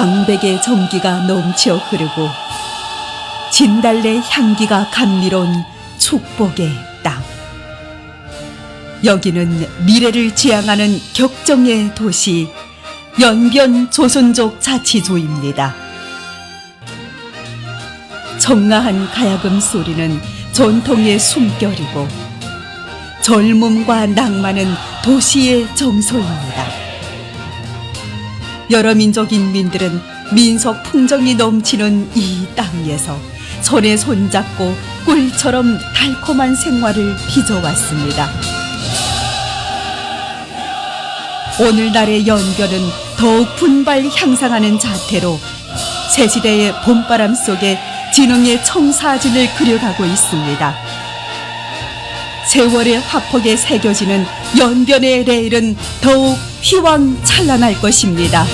광백의 정기가 넘쳐 흐르고 진달래 향기가 감미로운 축복의 땅. 여기는 미래를 지향하는 격정의 도시 연변 조선족 자치조입니다. 청아한 가야금 소리는 전통의 숨결이고 젊음과 낭만은 도시의 정서입니다. 여러 민족 인민들은 민속 풍정이 넘치는 이 땅에서 손에 손잡고 꿀처럼 달콤한 생활을 빚어왔습니다. 오늘날의 연변은 더욱 분발 향상하는 자태로 새 시대의 봄바람 속에 진흥의 청사진을 그려가고 있습니다. 세월의 화폭에 새겨지는 연변의 레일은 더욱 휘황찬란할 것입니다.